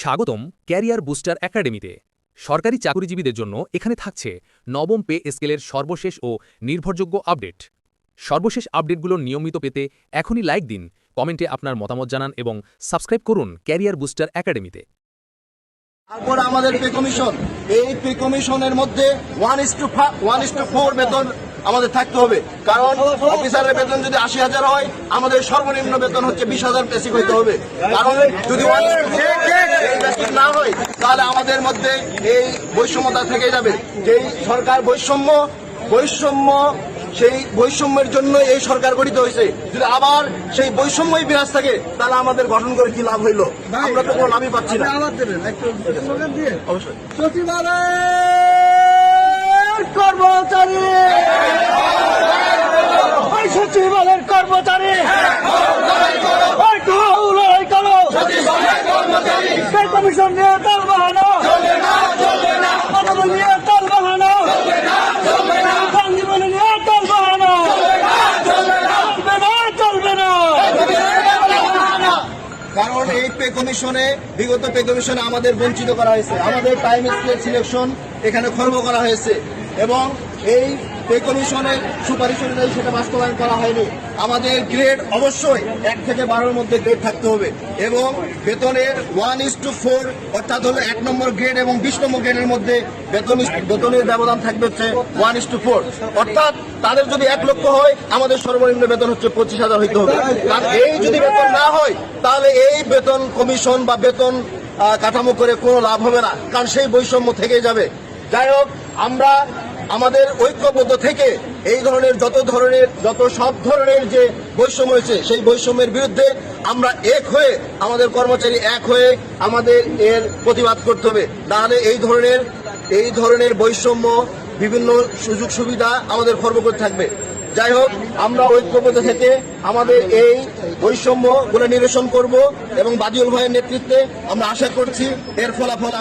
স্বাগতম career booster একাডেমিতে। সরকারি চাকরিজীবীদের জন্য এখানে থাকছে নবম পে স্কেলের সর্বশেষ ও নির্ভরযোগ্য আপডেট। সর্বশেষ আপডেটগুলো নিয়মিত পেতে এখনই লাইক দিন কমেন্টে আপনার মতামত জানান এবং সাবস্ক্রাইব করুন ক্যারিয়ার বুস্টার একাডেমিতে। তারপর আমাদের পে কমিশন। এই পে কমিশনের মধ্যে one is two one is two four বেতন আমাদের থাকতে হবে। কারণ অফিসারের বেতন যদি আশি হাজার হয় আমাদের সর্বনিম্ন বেতন হচ্ছে বিশ হাজার বেশি হইতে হবে। কারণ যদি তাহলে আমাদের মধ্যে এই বৈষম্যতা থেকে যাবে। যেই সরকার বৈষম্য বৈষম্য সেই বৈষম্যের জন্য এই সরকার গঠিত হয়েছে। যদি আবার সেই বৈষম্যই বিরাজ থাকে তাহলে আমাদের গঠন করে কি লাভ হইল? আমরা তো কোনো লাভই পাচ্ছি না। অবশ্যই। কর্মচারী! কমিশন নিয়ে তাল বাহানো। নিয়ে তাল বাহানো। সঞ্জীবনী নিয়ে তাল বাহানো। চলবে না চলবে না। কারণ এই পে কমিশনে বিগত পে কমিশনে আমাদের বঞ্চিত করা হয়েছে। আমাদের টাইম স্কেল সিলেকশন এখানে খর্ব করা হয়েছে। এবং এই পে কমিশনের সুপারিশ অনুযায়ী সেটা বাস্তবায়ন করা হয়নি। আমাদের গ্রেড অবশ্যই এক থেকে বারোর মধ্যে গ্রেড থাকতে হবে এবং বেতনের ওয়ান ইস টু ফোর অর্থাৎ হলো এক নম্বর গ্রেড এবং বিশ নম্বর গ্রেডের মধ্যে বেতন বেতনের ব্যবধান থাকবে হচ্ছে ওয়ান ইস টু ফোর অর্থাৎ তাদের যদি এক লক্ষ হয়, আমাদের সর্বনিম্ন বেতন হচ্ছে পঁচিশ হাজার হইতে হবে। কারণ এই যদি বেতন না হয়, তাহলে এই বেতন কমিশন বা বেতন কাঠামো করে কোনো লাভ হবে না, কারণ সেই বৈষম্য থেকে যাবে। যাই হোক, আমরা আমাদের ঐক্যবদ্ধ থেকে এই ধরনের যত ধরনের, যত সব ধরনের যে বৈষম্য হয়েছে সেই বৈষম্যের বিরুদ্ধে আমরা এক হয়ে, আমাদের কর্মচারী এক হয়ে আমাদের এর প্রতিবাদ করতে হবে। তাহলে এই ধরনের এই ধরনের বৈষম্য, বিভিন্ন সুযোগ সুবিধা আমাদের খর্ব করে থাকবে। যাই হোক, আমরা ঐক্যবদ্ধ থেকে আমাদের এই বৈষম্যগুলো নিরসন করব এবং বাদিউল ভাইয়ের নেতৃত্বে আমরা আশা করছি এর ফলাফল